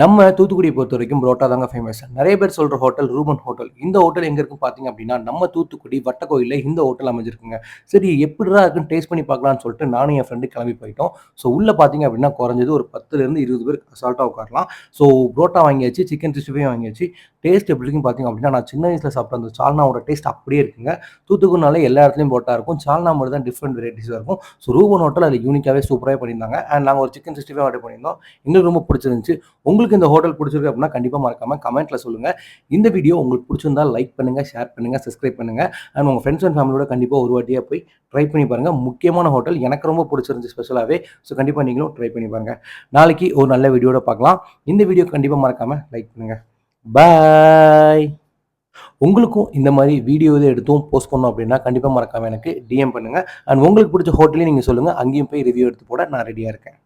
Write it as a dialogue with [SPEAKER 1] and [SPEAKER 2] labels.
[SPEAKER 1] நம்ம தூத்துக்குடியை பொறுத்த வரைக்கும் புரோட்டா தாங்க ஃபேமஸ் நிறைய பேர் சொல்கிற ஹோட்டல் ரூபன் ஹோட்டல் இந்த ஹோட்டல் எங்கே இருக்குன்னு பார்த்தீங்க அப்படின்னா நம்ம தூத்துக்குடி வட்டக்கோயிலில் இந்த ஹோட்டல் அமைஞ்சிருக்குங்க. சரி எப்படிடா இருக்குன்னு டேஸ்ட் பண்ணி பார்க்கலாம்னு சொல்லிட்டு நானும் என் ஃப்ரெண்டு கிளம்பி போயிட்டோம். ஸோ உள்ளே பார்த்தீங்க அப்படின்னா குறைஞ்சது ஒரு பத்துலேருந்து இருபது பேர் அசால்ட்டாக உட்காரலாம். ஸோ புரோட்டா வாங்கியாச்சு சிக்கன் சிஸ்டிஃபையும் வாங்கியாச்சு. டேஸ்ட் எப்படி இருக்குன்னு பார்த்தீங்க அப்படின்னா நான் சின்ன வயசில் சாப்பிட்ட அந்த சால்னாவோட டேஸ்ட் அப்படியே இருக்குங்க. தூத்துக்குடினாலே எல்லா இடத்துலையும் போட்டா இருக்கும். சால்னா மட்டும் தான் டிஃப்ரெண்ட் வெரைட்டிஸாக இருக்கும். ஸோ ரூபன் ஹோட்டல் அதில் யூனிக்காகவே சூப்பராகவே பண்ணியிருந்தாங்க. அண்ட் நாங்கள் ஒரு சிக்கன் சிக்ஸ்டி ஆர்டர் பண்ணியிருந்தோம். எங்களுக்கு ரொம்ப பிடிச்சிருந்துச்சு. உங்களுக்கு உங்களுக்கு இந்த ஹோட்டல் பிடிச்சிருக்கு அப்படின்னா கண்டிப்பாக மறக்காம கமெண்ட்டில் சொல்லுங்கள் இந்த வீடியோ உங்களுக்கு பிடிச்சிருந்தா லைக் பண்ணுங்கள் ஷேர் பண்ணுங்கள் சப்ஸ்கிரைப் பண்ணுங்க. அண்ட் உங்கள் ஃப்ரெண்ட்ஸ் அண்ட் ஃபேமிலியோட கண்டிப்பாக ஒரு வாட்டியாக போய் ட்ரை பண்ணி பாருங்கள் முக்கியமான ஹோட்டல் எனக்கு ரொம்ப பிடிச்சிருந்துச்சு ஸ்பெஷலாகவே ஸோ கண்டிப்பாக நீங்களும் ட்ரை பண்ணி பாருங்கள் நாளைக்கு ஒரு நல்ல வீடியோட பார்க்கலாம். இந்த வீடியோ கண்டிப்பாக மறக்காமல் லைக் பண்ணுங்கள் பாய் உங்களுக்கும் இந்த மாதிரி வீடியோ இதை எடுத்தும் போஸ்ட் பண்ணோம் அப்படின்னா கண்டிப்பாக மறக்காமல் எனக்கு டிஎம் பண்ணுங்க. அண்ட் உங்களுக்கு பிடிச்ச ஹோட்டலையும் நீங்கள் சொல்லுங்கள் அங்கேயும் போய் ரிவ்யூ எடுத்து போட நான் ரெடியாக இருக்கேன்.